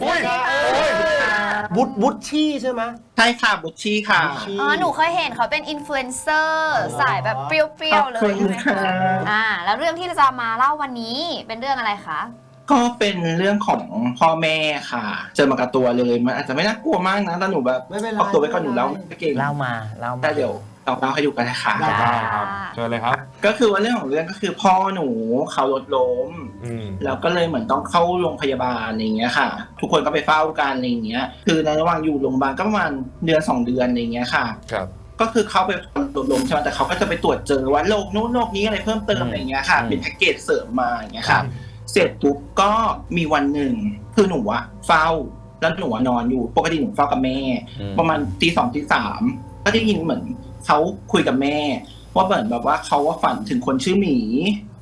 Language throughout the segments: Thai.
สวัสดีค่ะบุตบุตชี่ใช่ไหมใช่ค่ะบุชชี่ค่ะอ๋อ หนูเคยเห็นเขาเป็นอินฟลูเอนเซอร์สายแบบเปรี้ยวๆเลยใช่ไหมขอบคะณอ่า แล้วเรื่องที่จะมาเล่าวันนี้เป็นเรื่องอะไรคะ ก็เป็นเรื่องของพ่อแม่ค่ะ เจอมากับตัวเลย มันอาจจะไม่น่ากลัวมากนะแต่หนูแบบไม่เป็นไรเอาตัวไว้ก่อนหนูเล่าไม่เก่งเล่ามาเล่ามา แต่เดี๋ยวเราเล่าให้ดูกันนะคะ ได้ ได้ครับเชิญเลยครับ ก็คือว่าเรื่องของเรื่องก็คือพ่อหนูเขารถล้ม อืม แล้วก็เลยเหมือนต้องเข้าโรงพยาบาลอะไรอย่างเงี้ยค่ะ ทุกคนก็ไปเฝ้ากันอะไรอย่างเงี้ย คือในระหว่างอยู่โรงพยาบาลก็ประมาณเดือนสองเดือนอะไรอย่างเงี้ยค่ะ ครับ ก็คือเขาไปตรวจลมใช่ไหมแต่เขาก็จะไปตรวจเจอว่าโรคนู้นโรคนี้อะไรเพิ่มเติมอืมอะไรอย่างเงี้ยค่ะ อืม เป็นแพ็กเกจเสริมมาอย่างเงี้ยค่ะ เสร็จปุ๊บก็มีวันหนึ่งคือหนูอะเฝ้าแล้วหนูอะนอนอยู่ ปกติหนูเฝ้ากับแม่ อืม ประมาณตีสองตีสามก็ได้ยินเหมือนเขาคุยกับแม่ ว่าเหมือนแบบว่าเขาว่าฝันถึงคนชื่อหมี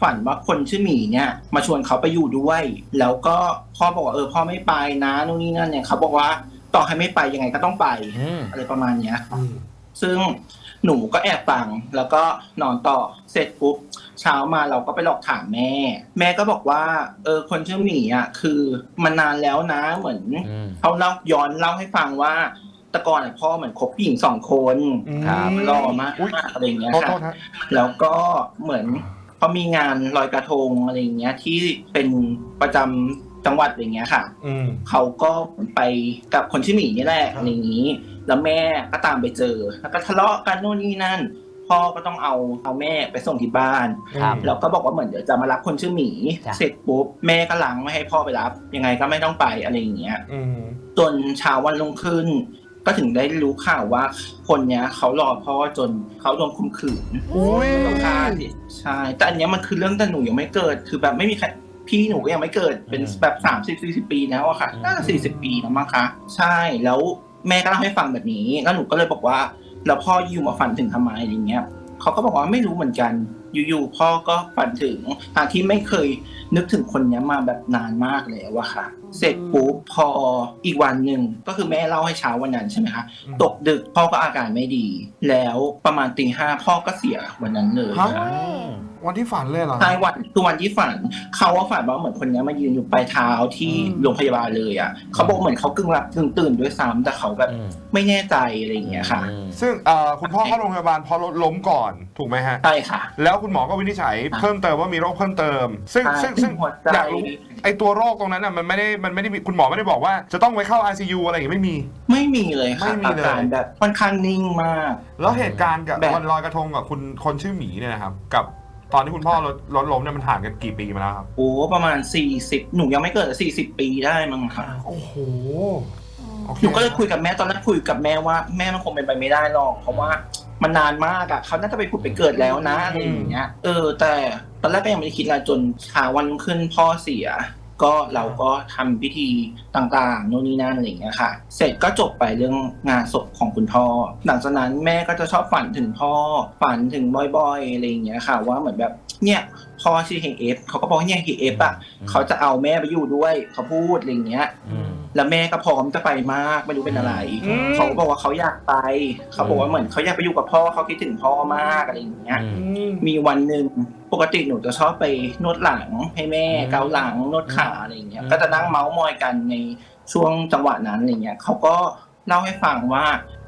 ฝันว่าคนชื่อหมีเนี่ย มาชวนเขาไปอยู่ด้วย แล้วก็พ่อบอกว่าเออพ่อไม่ไปนะนู่นนี่นั่นเนี่ยเขาบอกว่าต่อให้ไม่ไปยังไงก็ต้องไป อืม อะไรประมาณเนี้ย ซึ่ง หนูก็แอบฟังแล้วก็นอนต่อเสร็จปุ๊บเช้ามาเราก็ไปหลอกถามแม่ แม่ก็บอกว่าเออคนชื่อหมีอะคือมันนานแล้วนะเหมือนอืม เขาเล่าย้อนเล่าให้ฟังว่าแต่ก่อนอะพ่อเหมือนคบผู้หญิงสองคนครับ หล่อมากอุ๊ยอะไรอย่างเงี้ยโทษโทค่ะ ษฮะ แล้วก็เหมือนเขามีงานลอยกระทงอะไรอย่างเงี้ย ที่เป็นประจำจังหวัดอย่างเงี้ยค่ะ อืม เขาก็ไปกับคนชื่อหมีนี่แหละอะไรอย่างนี้ แล้วแม่ก็ตามไปเจอ แล้วก็ทะเลาะกันโน่นนี่นั่น พ่อก็ต้องเอาเอาแม่ไปส่งที่บ้าน ครับ แล้วก็บอกว่าเหมือนเดี๋ยวจะมารับคนชื่อหมี จ้ะ เสร็จปุ๊บแม่ก็ลังไม่ให้พ่อไปรับ ยังไงก็ไม่ต้องไปอะไรอย่างเงี้ย อืมจนเช้าวันรุ่งขึ้น ก็ถึงได้รู้ข่าวว่าคนเนี้ยเขารอพ่อจนเขาโดนข่มขืนอุ้ยต้องฆ่าสิใช่แต่อันเนี้ยมันคือเรื่องแต่หนูยังไม่เกิด คือแบบไม่มีใครพี่หนูก็ยังไม่เกิดเป็นอืมแบบสามสิบสี่สิบปีแล้วอะค่ะอืมน่าจะสี่สิบปีแล้วมั้งคะใช่แล้ว แม่ก็เล่าให้ฟังแบบนี้ แล้วหนูก็เลยบอกว่า แล้วพ่ออยู่มาฝันถึงทำไมอะไรเงี้ยเขาก็บอกว่าไม่รู้เหมือนกัน อยู่ๆพ่อก็ฝันถึงทางที่ไม่เคยนึกถึงคนเนี้ยมาแบบนานมากแล้วอะค่ะ เสร็จปุ๊บพออีกวันหนึ่งก็คือแม่เล่าให้เช้าวันนั้นใช่ไหมคะอืมตกดึกพ่อก็อาการไม่ดี แล้วประมาณตีห้าพ่อก็เสียวันนั้นเลยฮะอืมวันที่ฝันเลยเหรอ ใช่วันคือวันที่ฝันเขาว่าฝันว่าเหมือนคนเนี้ยมายืนอยู่ปลายเท้าที่อืม โรงพยาบาลเลยอะเขาบอกเหมือนเขากึ่งหลับกึ่งตื่นด้วยซ้ำแต่เขาแบบอืมไม่แน่ใจอะไรอย่างเงี้ยค่ะอืมซึ่งเอ่อคุณพ่อเข้าโรงพยาบาลเพอรถล้มก่อนถูกไหมฮะ ใช่ค่ะ แล้วคุณหมอก็วินิจฉัยครับเพิ่มเติมว่ามีโรคเพิ่มเติม ซึ่งใช่ซึ่งซึ่งหัวใจอยากรู้ไอตัวโรคตรงนั้นอะมันไม่ได้มันไม่ได้มีคุณหมอไม่ได้บอกว่าจะต้องไว้เข้า ICU อะไรอย่างงี้ไม่มี ไม่มีเลยค่ะไม่มีเลยอาการแบบค่อนข้างนิ่งมาก แล้วเหตุการณ์กับแบบวันลอยกระทงกับคุณคนชื่อหมีเนี่ยนะครับกับตอนที่คุณพ่อรถรถล้มเนี่ยมันผ่านกันกี่ปีมาแล้วครับ โอ้ประมาณ 40 หนูยังไม่เกิด 40 ปีได้มั้งค่ะโอ้โหโอเคหนูก็เลยคุยกับแม่ตอนแรกคุยกับแม่ว่าแม่มันคงเป็นไปไม่ได้หรอก เพราะว่า มันนานมากอะเขาน่าจะไปผุดไปเกิดแล้วนะอะไรอย่างเงี้ย เออ แต่ตอนแรกก็ยังไม่ได้คิดอะไรจนเช้าวันรุ่งขึ้นพ่อเสีย ก็เราก็ทำพิธีต่างๆโน่นนี่นั่นอะไรอย่างเงี้ยค่ะ เสร็จก็จบไปเรื่องงานศพของคุณพ่อ หลังจากนั้นแม่ก็จะชอบฝันถึงพ่อ ฝันถึงบ่อยๆอะไรอย่างเงี้ยค่ะ ว่าเหมือนแบบเนี่ยพ่อชื่อเฮงเอฟเขาก็บอกว่าเนี่ยเฮงเอฟอะเขาจะเอาแม่ไปอยู่ด้วยเขาพูดอะไรอย่างเงี้ย อืม แล้วแม่ก็พร้อมจะไปมากไม่รู้เป็นอะไร อืม เขาก็บอกว่าเขาอยากไป เขาบอกว่าเหมือนเขาอยากไปอยู่กับพ่อเขาคิดถึงพ่อมากอะไรอย่างเงี้ยอืมอืม มีวันหนึ่งปกติหนูจะชอบไปนวดหลังให้แม่อืมเกาหลังนวดขาอะไรอย่างเงี้ยอืม ก็จะนั่งเมาส์มอยกันในช่วงจังหวะนั้นอะไรเงี้ยเขาก็เล่าให้ฟังว่า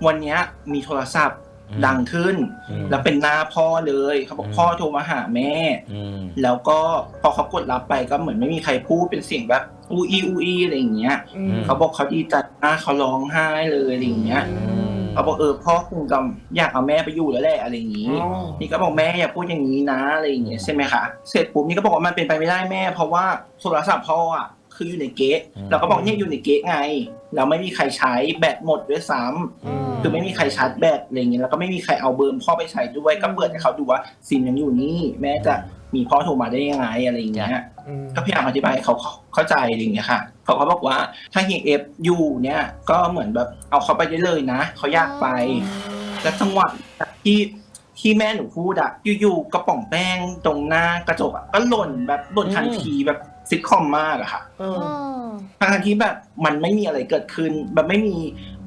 วันเนี้ยมีโทรศัพท์ดังขึ้น อืม แล้วเป็นหน้าพ่อเลยเขาบอกอืม พ่อโทรมาหาแม่ อืม แล้วก็พอเขากดรับไปก็เหมือนไม่มีใครพูดเป็นเสียงแบบ อูอีอูอีอะไรอย่างเงี้ยอืม เขาบอกเขาดีใจมากเขาร้องไห้เลยอะไรอย่างเงี้ยอืมเขาบอกเออพ่อคงจะอยากเอาแม่ไปอยู่แล้วแหละอะไรอย่างงี้อ๋อนี่ก็บอกแม่อย่าพูดอย่างนี้นะอะไรอย่างเงี้ยใช่ไหมคะเสร็จปุ๊บนี่ก็บอกว่ามันเป็นไปไม่ได้แม่ เพราะว่าโทรศัพท์พ่ออะคืออยู่ในเก๊ะอืม เราก็บอกเนี่ยอยู่ในเก๊ะไงแล้วไม่มีใครใช้แบตหมดด้วยซ้ำอืมคือไม่มีใครชาร์จแบตอะไรเงี้ยแล้วก็ไม่มีใครเอาเบอร์พ่อไปใช้ด้วยก็เปิดให้เขาดูว่าซิมยังอยู่นี่แม่จะมีพ่อโทรมาได้ยังไงอะไรอย่างเงี้ยอืม ก็พยายามอธิบายให้เขาเข้าใจอะไรอย่างเงี้ยค่ะ เขาก็บอกว่าถ้าเฮียเอฟอยู่เนี่ยก็เหมือนแบบเอาเขาไปได้เลยนะ เขาอยากไป แล้วจังหวะที่ที่แม่หนูพูดอะอยู่ๆกระป๋องแป้งตรงหน้ากระจกอะก็หล่นแบบหล่นทันทีแบบซิทคอมมากอะค่ะเอออืมทั้งๆที่แบบมันไม่มีอะไรเกิดขึ้นแบบไม่มี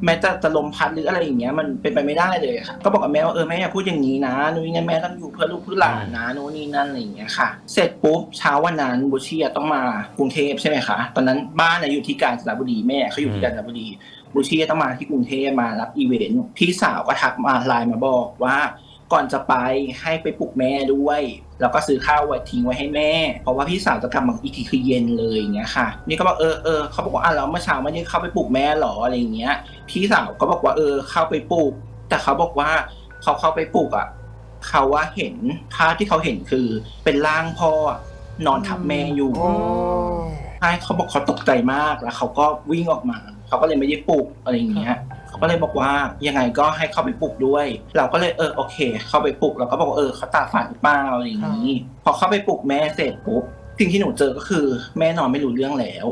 แม้จะจะลมพัดหรืออะไรอย่างเงี้ยมันเป็นไปไม่ได้เลยค่ะก็บอกกับแม่ว่าเออแม่อย่าพูดอย่างนี้นะนู่นนี่นั่นแม่ต้องอยู่เพื่อลูกเพื่อหลานนะนู่นนี่นั่นอะไรอย่างเงี้ยค่ะ เสร็จปุ๊บเช้าวันนั้นบุชีต้องมากรุงเทพใช่ไหมคะตอนนั้นบ้านอะอยู่ที่กาญจนบุรีแม่เขาอยู่ที่กาญจนบุรีบุชีต้องมาที่กรุงเทพมารับอีเวนต์พี่สาวก็ทักมาไลน์มาบอกว่า ก่อนจะไปให้ไปปลุกแม่ด้วยแล้วก็ซื้อข้าวไว้ทิ้งไว้ให้แม่ เพราะว่าพี่สาวจะกลับมาอีกทีคือเย็นเลยอย่างเงี้ยค่ะ นี่ก็บอกเออเออเขาบอกว่าอะแล้วเมื่อเช้าไม่ได้เข้าไปปลุกแม่หรออะไรอย่างเงี้ย พี่สาวก็บอกว่าเออเข้าไปปลุก แต่เขาบอกว่าเขาเข้าไปปลุกอะเขาว่าเห็นภาพที่เขาเห็นคือเป็นร่างพ่ออะนอนทับแม่อยู่ใช่เขาบอกเขาตกใจมากแล้วเขาก็วิ่งออกมา เขาก็เลยไม่ได้ปลุกอะไรอย่างเงี้ยเขา ก็เลยบอกว่ายังไงก็ให้เข้าไปปลุกด้วย เราก็เลยเออโอเค เข้าไปปลุกเราก็บอกว่าเออเขาตาฝาดหรือเปล่าอะไรอย่างนี้ พอเข้าไปปลุกแม่เสร็จปุ๊บสิ่งที่หนูเจอก็คือ แม่นอนไม่รู้เรื่องแล้ว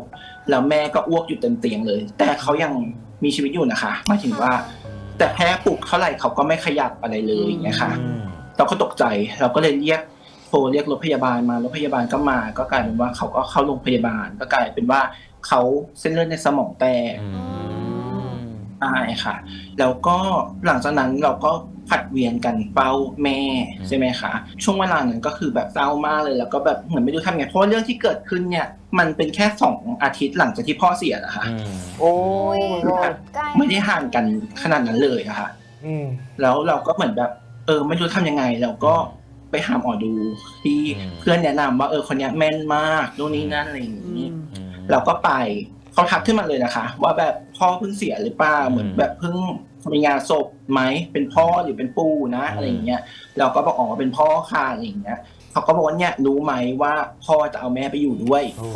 แล้วแม่ก็อ้วกอยู่เต็มเตียงเลย แต่เขายังมีชีวิตอยู่นะคะหมายถึงว่า แต่แค่ปลุกเท่าไหร่เขาก็ไม่ขยับอะไรเลยอย่างเงี้ยค่ะอืมเราก็ตกใจเราก็เลยเรียกโทรเรียกรถพยาบาลมารถพยาบาลก็มา ก็กลายเป็นว่าเขาก็เข้าโรงพยาบาล ก็กลายเป็นว่าเขาเส้นเลือดในสมองแตกอืม ใช่ค่ะ แล้วก็หลังจากนั้นเราก็ผัดเวียนกันเฝ้าแม่ใช่ไหมคะ ช่วงเวลานั้นก็คือแบบเศร้ามากเลยแล้วก็แบบเหมือนไม่รู้ทำไงเพราะว่าเรื่องที่เกิดขึ้นเนี่ย มันเป็นแค่สองอาทิตย์หลังจากที่พ่อเสียนะคะอืมโอ้อุ้ย my god ใกล้ไม่ได้ห่างกันขนาดนั้นเลยอะค่ะอืมแล้วเราก็เหมือนแบบ เออ ไม่รู้ทำยังไงเราก็ไปหาหมอดูที่อืมเพื่อนแนะนำว่าเออคนเนี้ยแม่นมากนู่นนี่นั่นอะไรอย่างนี้อืมเราก็ไปเขาทักขึ้นมาเลยนะคะ ว่าแบบ พ่อเพิ่งเสียหรือเปล่าอืมเหมือนแบบเพิ่งมีงานศพไหมเป็นพ่อหรือเป็นปู่นะอืมอะไรอย่างเงี้ยเราก็บอกอ๋อเป็นพ่อค่ะอะไรอย่างเงี้ยเขาก็บอกว่าเนี่ยรู้ไหมว่าพ่อจะเอาแม่ไปอยู่ด้วยโอ้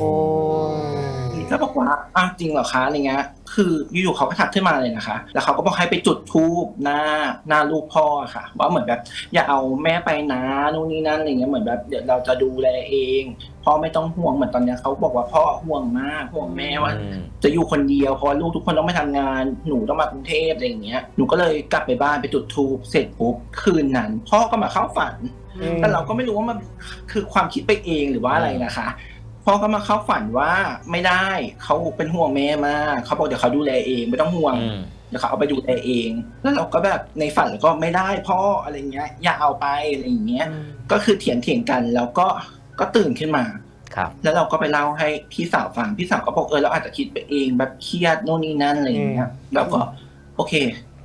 ยก็บอกว่าอ้าวจริงเหรอคะอะไรเงี้ยคืออยู่ๆเขาก็ทักขึ้นมาเลยนะคะ แล้วเขาก็บอกให้ไปจุดธูปหน้าหน้าลูกพ่อค่ะ ว่าเหมือนแบบ อย่าเอาแม่ไปนะนู่นนี่นั่นอะไรเงี้ยเหมือนแบบเดี๋ยวเราจะดูแลเองพ่อไม่ต้องห่วงเหมือนตอนเนี้ยเขาบอกว่าพ่อห่วงมากห่วงแม่ว่าอืมจะอยู่คนเดียวเพราะว่าลูกทุกคนต้องไปทำงานหนูต้องมากรุงเทพอะไรอย่างเงี้ยหนูก็เลยกลับไปบ้านไปจุดธูปเสร็จปุ๊บคืนนั้น พ่อก็มาเข้าฝันอืมแต่เราก็ไม่รู้ว่ามันคือความคิดไปเองหรือว่าอะไรนะคะ พ่อก็มาเข้าฝันว่าไม่ได้เขาเป็นห่วงแม่มากเขาบอกเดี๋ยวเขาดูแลเองไม่ต้องห่วงอืม เดี๋ยวเขาเอาไปดูแลเอง แล้วเราก็แบบในฝันเราก็ไม่ได้พ่ออะไรเงี้ย อย่าเอาไปอะไรอย่างเงี้ย ก็คือเถียงเถียงกันแล้วก็ก็ตื่นขึ้นมา ครับ แล้วเราก็ไปเล่าให้พี่สาวฟังพี่สาวก็บอกเออเราอาจจะคิดไปเองแบบเครียดโน่นนี่นั่นอะไรอย่างเงี้ยเราก็ โอเค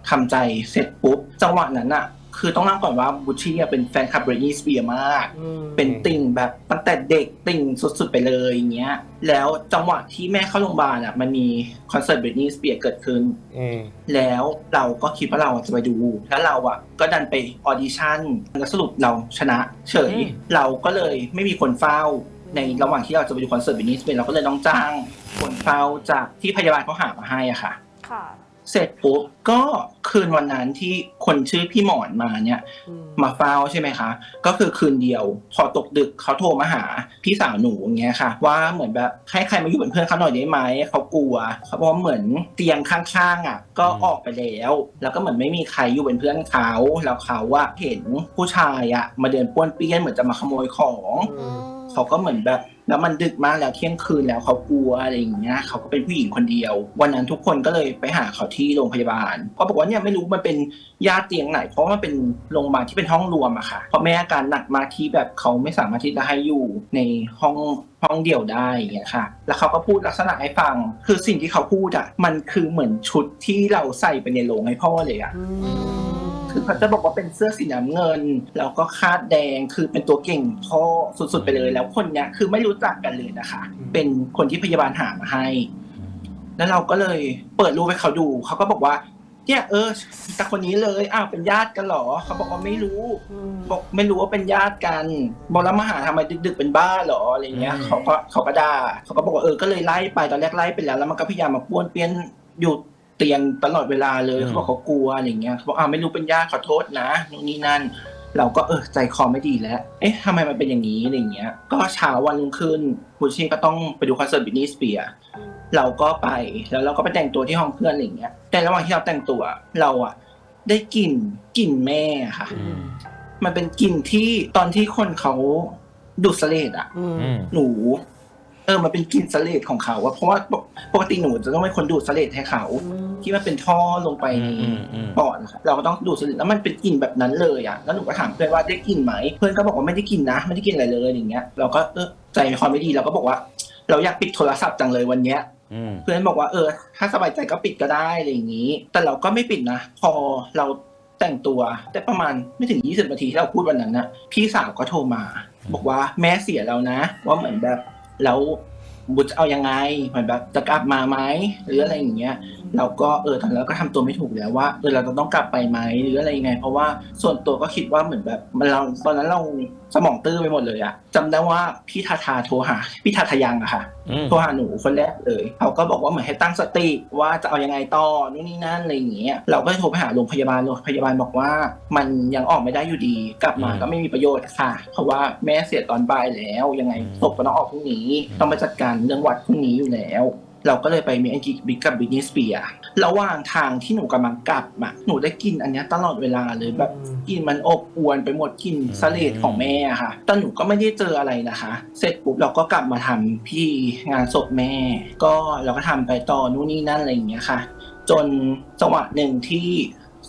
ทำใจเสร็จปุ๊บจังหวะนั้นอะ คือต้องเล่าก่อนว่าบูชี่อะเป็นแฟนคลับบริ t นี y สเปียร์มาก เป็นติ่งแบบตั้งแต่เด็กติ่งสุดๆไปเลยอย่างเงี้ย แล้วจังหวะที่แม่เข้าโรงพยาบาลอะมันมีคอนเสิร์ตบริ t นี y สเปียร์เกิดขึ้นอืมแล้วเราก็คิดว่าเราจะไปดู แล้วเราอะ ก็ดันไปออดิชั่นแล้วสรุปเราชนะ เฉยอืมเราก็เลยไม่มีคนเฝ้าในระหว่างที่เราจะไปดูคอนเสิร์ตบินนี่สเปนเราก็เลยต้องจ้างคนเฝ้าจากที่พยาบาลเขาหามาให้อะค่ะค่ะ เสร็จปุ๊บก็คืนวันนั้นที่คนชื่อพี่หมอนมาเนี่ย มาเฝ้าใช่ไหมคะ ก็คือคืนเดียว พอตกดึกเขาโทรมาหาพี่สาวหนูอย่างเงี้ยค่ะ ว่าเหมือนแบบให้ใครมาอยู่เป็นเพื่อนเขาหน่อยได้ไหมเขากลัวเขาบอกว่าเหมือนเตียงข้างๆอะ ก็ออกไปแล้ว แล้วก็เหมือนไม่มีใครอยู่เป็นเพื่อนเขาแล้วเขาว่าเห็นผู้ชายอะมาเดินป้วนเปี้ยนเหมือนจะมาขโมยของเขาก็เหมือนแบบ แล้วมันดึกมากแล้วเที่ยงคืนแล้วเขากลัวอะไรอย่างเงี้ยเขาก็เป็นผู้หญิงคนเดียว วันนั้นทุกคนก็เลยไปหาเขาที่โรงพยาบาลก็บอกว่าเนี่ยไม่รู้มันเป็นญาติเตียงไหน เพราะมันเป็นโรงพยาบาลที่เป็นห้องรวมอะค่ะเพราะแม่อาการหนักมากที่แบบเขาไม่สามารถที่จะให้อยู่ในห้องห้องเดี่ยวได้อย่างเงี้ยค่ะ แล้วเขาก็พูดลักษณะให้ฟัง คือสิ่งที่เขาพูดอะมันคือเหมือนชุดที่เราใส่ไปในโรงให้พ่อเลยอะ คือเขาจะบอกว่าเป็นเสื้อสีน้ำเงิน แล้วก็คาดแดงคือเป็นตัวเก่งพ่อสุดๆไปเลย แล้วคนเนี้ยคือไม่รู้จักกันเลยนะคะอืมเป็นคนที่พยาบาลหามาให้ แล้วเราก็เลยเปิดรูปให้เขาดูเขาก็บอกว่าเนี่ยเออแต่คนนี้เลยอ้าวเป็นญาติกันเหรอ เขาบอกว่าไม่รู้บอกไม่รู้ว่าเป็นญาติกันบอกแล้วมาหาทำไมดึกๆเป็นบ้าเหรออะไรเงี้ยอืมเขาก็เขาก็ด่าเขาก็บอกว่าเออก็เลยไล่ไปตอนแรกไล่ไปแล้วแล้วมันก็พยายามมาป้วนเปี้ยนอยู่ เตียงตลอดเวลาเลยเขาบอกเขากลัวอะไรเงี้ยเขาบอกอ้าวไม่รู้เป็นญาติขอโทษนะนู่นนี่นั่น เราก็เออใจคอไม่ดีแล้ว เอ๊ะทำไมมันเป็นอย่างนี้อะไรเงี้ย ก็เช้าวันรุ่งขึ้นบูชี่ก็ต้องไปดูคอนเสิร์ตบิทนี y สเปียร์เราก็ไปแล้วเราก็ไปแต่งตัวที่ห้องเพื่อนอะไรอย่างเงี้ย แต่ระหว่างที่เราแต่งตัวเราอะได้กลิ่นกลิ่นแม่ค่ะอืมมันเป็นกลิ่นที่ตอนที่คนเขาดูดเสลดอะอืมหนูเออมันเป็นกลิ่นเสลดของเขาอะเพราะว่าปกปกติหนูจะต้องเป็นคนดูดเสลดให้เขา ที่มันเป็นท่อลงไปในอืมอืมปอดนะครับเราก็ต้องดูดสลิดแล้วมันเป็นกลิ่นแบบนั้นเลยอะแล้วหนูก็ถามเพื่อนว่าได้กลิ่นไหมเพื่อนก็บอกว่าไม่ได้กลิ่นนะ ไม่ได้กลิ่นอะไรเลยอย่างเงี้ยเราก็เออใจในความไม่ดีเราก็บอกว่า เราอยากปิดโทรศัพท์จังเลยวันเนี้ยอืมเพื่อนบอกว่าเออ ถ้าสบายใจก็ปิดก็ได้อะไรอย่างนี้ แต่เราก็ไม่ปิดนะ พอเราแต่งตัวได้ประมาณไม่ถึง 20นาทีที่เราพูดวันนั้นนะพี่สาวก็โทรมา บอกว่าแม่เสียแล้วนะ ว่าเหมือนแบบแล้ว บุตรเอายังไงเหมือนแบบจะกลับมาไหมหรืออะไรอย่างเงี้ยเราก็เออตอนนั้นก็ทำตัวไม่ถูกแล้วว่าเออเราจะต้องกลับไปไหมหรืออะไรยังไง เพราะว่าส่วนตัวก็คิดว่าเหมือนแบบมันเราตอนนั้นเราสมองตื้อไปหมดเลยอะจำได้ว่าพี่ทาทาโทรหาพี่ทาทายังอะค่ะ โทรหาหนูคนแรกเลยเขาก็บอกว่าเหมือนให้ตั้งสติว่าจะเอายังไงต่อนู่นนี่นั่นอะไรอย่างเงี้ยเราก็โทรไปหาโรงพยาบาลโรงพยาบาลบอกว่า มันยังออกไม่ได้อยู่ดี กลับมาอืมก็ไม่มีประโยชน์ค่ะ เพราะว่าแม่เสียตอนบ่ายแล้วยังไงอืมศพก็ต้องออกพรุ่งนี้ ต้องไปจัดการเรื่องวัดพรุ่งนี้อยู่แล้ว เราก็เลยไปมีแอนจิบิกกับบินิสเปียระหว่างทางที่หนูกำลังกลับอะหนูได้กินอันเนี้ยตลอดเวลาเลยแบบกลินมันอบอวนไปหมดกลินสเลดของแม่อะค่ะแต่หนูก็ไม่ได้เจออะไรนะคะ เสร็จปุ๊บเราก็กลับมาทำพี่งานศพแม่ ก็เราก็ทำไปต่อนู่นนี่นั่นอะไรอย่างเงี้ยค่ะ จนจังหวะหนึ่งที่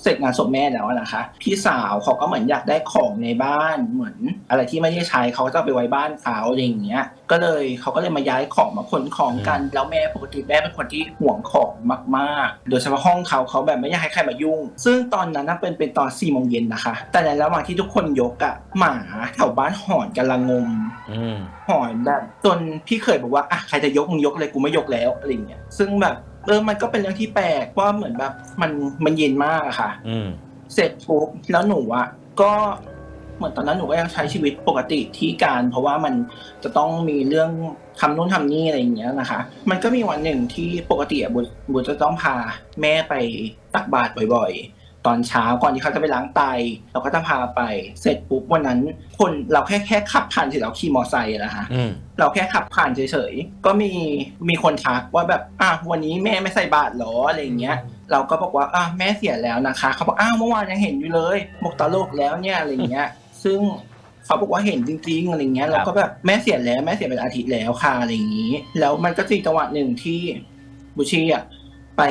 เสร็จงานศพแม่แล้วอะนะคะ พี่สาวเขาก็เหมือนอยากได้ของในบ้านเหมือน อะไรที่ไม่ได้ใช้เขาก็จะเอาไปไว้บ้านเขาอะไรอย่างเงี้ย ก็เลยเขาก็เลยมาย้ายของมาขนของกันแล้วแม่ปกติแม่เป็นคนที่ห่วงของมากๆ โดยเฉพาะห้องเขาเขาแบบไม่อยากให้ใครมายุ่ง ซึ่งตอนนั้นนะเป็นเป็นตอนสี่โมงเย็นนะคะ แต่ในระหว่างที่ทุกคนยกอะหมาแถวบ้านหอนกันละงมอืมหอนแบบจนพี่เคยบอกว่าอะใครจะยกมึงยกเลยกูไม่ยกแล้วอะไรอย่างเงี้ยซึ่งแบบ เออมันก็เป็นเรื่องที่แปลกว่าเหมือนแบบมันมันเย็นมากอะค่ะ อืม เสร็จปุ๊บแล้วหนูอะก็เหมือนตอนนั้นหนูก็ยังใช้ชีวิตปกติที่การ เพราะว่ามันจะต้องมีเรื่องทำนู่นทำนี่อะไรอย่างเงี้ยนะคะ มันก็มีวันหนึ่งที่ปกติอะบุญบุญจะต้องพาแม่ไปตักบาตรบ่อย ๆ ตอนเช้าก่อนที่เขาจะไปล้างไต เราก็จะพาไป เสร็จปุ๊บวันนั้น คนเราแค่แค่ขับผ่านเฉยเราขี่มอไซค์อะนะคะอืมเราแค่ขับผ่านเฉยๆ ก็มีมีคนทักว่าแบบอะวันนี้แม่ไม่ใส่บาตรเหรออะไรอย่างเงี้ยเราก็บอกว่าอะแม่เสียแล้วนะคะเขาบอกอ้าวเมื่อวานยังเห็นอยู่เลยหมกตลกแล้วเนี่ยอะไรอย่างเงี้ย ซึ่งเขาบอกว่าเห็นจริงๆอะไรเงี้ยเราก็แบบแม่เสียแล้วแม่เสียเป็นอาทิตย์แล้วค่ะอะไรอย่างงี้ แล้วมันก็จะมีจังหวะหนึ่งที่บุชีอะ ไป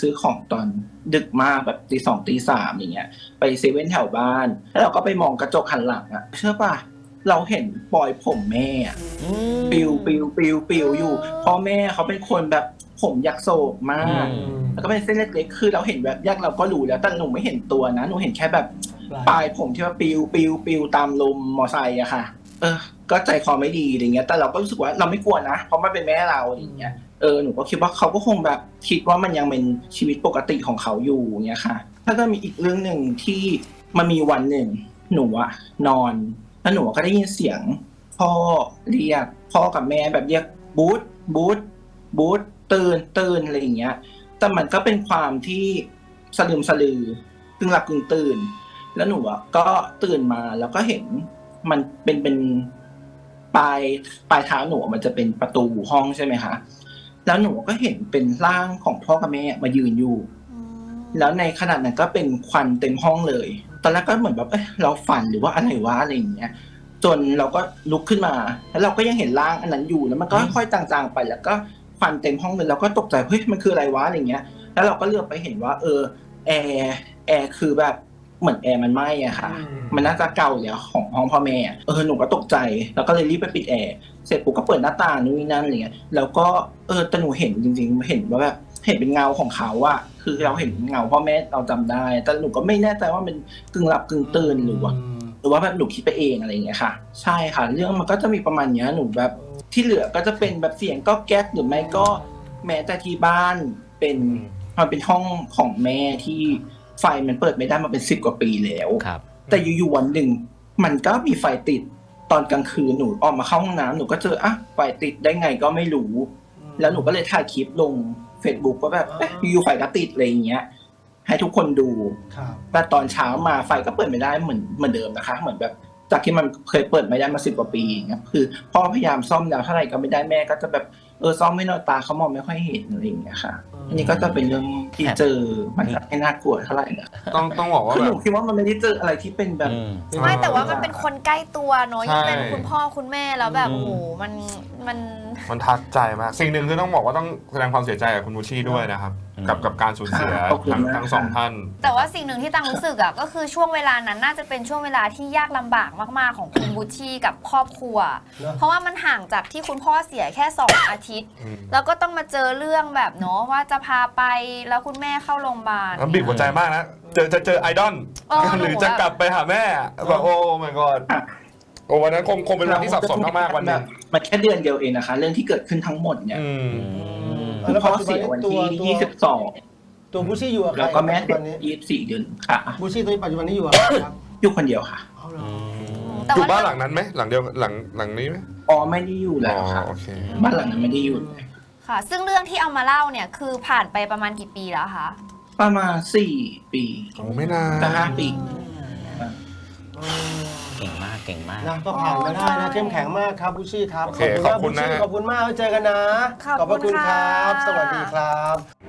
ซื้อของตอนดึกมากแบบตีสองตีสามอย่างเงี้ย ไปเซเว่นแถวบ้าน แล้วเราก็ไปมองกระจกหันหลังอะเชื่อป่ะ เราเห็นปลอยผมแม่อะอืมปิวปิวปิวปิวอยู่พ่อแม่เขาเป็นคนแบบผมยักษ์โศกมากอืมแล้วก็เป็นเส้นเล็กๆ คือเราเห็นแบบยักษ์เราก็รู้แล้ว แต่หนูไม่เห็นตัวนะ หนูเห็นแค่แบบปลายผมที่ว่าปิวปิวปิวตามลมมอไซค์อะค่ะ เออ ก็ใจคอไม่ดีอะไรเงี้ย แต่เราก็รู้สึกว่าเราไม่กลัวนะ เพราะมันเป็นแม่เราอะไรเงี้ย เออหนูก็คิดว่าเขาก็คงแบบคิดว่ามันยังเป็นชีวิตปกติของเขาอยู่เงี้ยค่ะ ถ้าก็มีอีกเรื่องหนึ่งที่มันมีวันหนึ่ง หนูอะนอนแล้วหนูก็ได้ยินเสียงพ่อเรียกพ่อกับแม่แบบเรียกบูธบูธบูธตื่นตื่นอะไรอย่างเงี้ย แต่มันก็เป็นความที่สลืมสลือกึ่งหลับกึ่งตื่น แล้วหนูอะก็ตื่นมาแล้วก็เห็นมันเป็นเป็นปลายปลายเท้าหนูมันจะเป็นประตูห้องใช่ไหมคะ แล้วหนูก็เห็นเป็นร่างของพ่อกับแม่มายืนอยู่ แล้วในขนาดนั้นก็เป็นควันเต็มห้องเลย ตอนแรกก็เหมือนแบบเอ้ยเราฝันหรือว่าอะไรวะอะไรอย่างเงี้ย จนเราก็ลุกขึ้นมา แล้วเราก็ยังเห็นร่างอันนั้นอยู่ แล้วมันก็ค่อยๆจางๆไป แล้วก็ควันเต็มห้องเลยเราก็ตกใจ เฮ้ย มันคืออะไรวะอะไรเงี้ย แล้วเราก็เลือกไปเห็นว่า เออ แอร์ แอร์คือแบบ เหมือนแอร์มันไหม้อะค่ะ มันน่าจะเก่าแล้วของห้องพ่อแม่อะเออหนูก็ตกใจ แล้วก็เลยรีบไปปิดแอร์เสร็จปุ๊บก็เปิดหน้าต่างนู่นนี่นั่นอะไรเงี้ยแล้วก็เออแต่หนูเห็นจริง ๆ เห็นว่าแบบเห็นเป็นเงาของเขาอะคือเราเห็นเงาพ่อแม่เราจำได้ แต่หนูก็ไม่แน่ใจว่ามันกึ่งหลับกึ่งตื่นหรือว่าหรือว่าแบบหนูคิดไปเองอะไรอย่างเงี้ยค่ะ ใช่ค่ะ เรื่องมันก็จะมีประมาณเนี้ยหนูแบบที่เหลือก็จะเป็นแบบเสียงก็แก๊กหรือไม่ก็แม้แต่ที่บ้านเป็นมันเป็นห้องของแม่ที่ ไฟมันเปิดไม่ได้มาเป็นสิบกว่าปีแล้ว ครับ แต่อยู่ๆวันหนึ่ง มันก็มีไฟติดตอนกลางคืนหนูออกมาเข้าห้องน้ำหนูก็เจออะไฟติดได้ไงก็ไม่รู้ แล้วหนูก็เลยถ่ายคลิปลง Facebook ว่าแบบเอ๊ะอยู่ๆไฟก็ติดอะไรอย่างเงี้ย ให้ทุกคนดู ครับ แต่ตอนเช้ามาไฟก็เปิดไม่ได้เหมือนเหมือนเดิมนะคะ เหมือนแบบจากที่มันเคยเปิดไม่ได้มาสิบกว่าปีอย่างเงี้ยคือพ่อพยายามซ่อมแล้วเท่าไหร่ก็ไม่ได้แม่ก็จะแบบ เออซ่อมไม่นอยตาเขามองไม่ค่อยเห็นอะไรอย่างเงี้ยค่ะ อันนี้ก็จะเป็นเรื่องที่เจอมันก็ไม่น่ากลัวเท่าไหร่นะต้องต้องบอกว่าคือแบหนูบคิดว่ามันไม่ได้เจออะไรที่เป็นแบบ อืม ไม่แต่ว่ามันเป็นคนใกล้ตัวเนอะใช่ยังเป็นคุณพ่อคุณแม่แล้วแบบอืมโอ้โหมันมัน มันทัดใจมาก สิ่งหนึ่งคือต้องบอกว่าต้องแสดงความเสียใจกับคุณมูชี่ด้วยนะครับอื กับกับการสูญเสียขอบคุณทั้งมาก ทั้งสองท่าน แต่ว่าสิ่งหนึ่งที่ตังรู้สึกอะก็คือช่วงเวลานั้นน่าจะเป็นช่วงเวลาที่ยากลำบากมากๆของคุณบุชชี่กับครอบครัว เนอะ เพราะว่ามันห่างจากที่คุณพ่อเสียแค่ 2 อาทิตย์ อืม แล้วก็ต้องมาเจอเรื่องแบบเนาะว่าจะพาไปแล้วคุณแม่เข้าโรงพยาบาลน้ำบีบหัวใจมากนะเจอจะเจอไอดอลเออหรือจะกลับไปหาแม่แบบโอ้ my god โอ้วันนั้นคงคงเป็นวันที่สับสนมากๆวันหนึงมันแค่เดือนเดียวเองนะคะ เรื่องที่เกิดขึ้นทั้งหมดเนี่ย อืม คุณพ่อเสียวันที่22ตัวบูชี่อยู่กับใครแล้วก็แม่ปัจเสีจุยบันนี้24 เดือนค่ะ บูชี่ตอนนี้ปัจจุบันนี้อยู่กับใครครับอยู่คนเดียวค่ะ เอาเหรอแต่อยู่ว่าบ้านหลังนั้นไหมหลังเดียวหลังหลังนี้ไหมอ๋อไม่ได้อยู่แล้วอ๋อค่ะ โอเค บ้านหลังนั้นไม่ได้อยู่เลยค่ะ ซึ่งเรื่องที่เอามาเล่าเนี่ยคือผ่านไปประมาณกี่ปีแล้วคะประมาณสี่ปีโอ้ไม่นาน จะห้าปีเก่งมาก เก่งมาก นะก็ผ่านมาได้นะ เข้มแข็งมากครับบูชี่ครับโอเคขอบคุณนะบูชี่ขอบคุณมากไว้เจอกันนะขอบพระคุณครัค่ะ บ สวัสดีครับ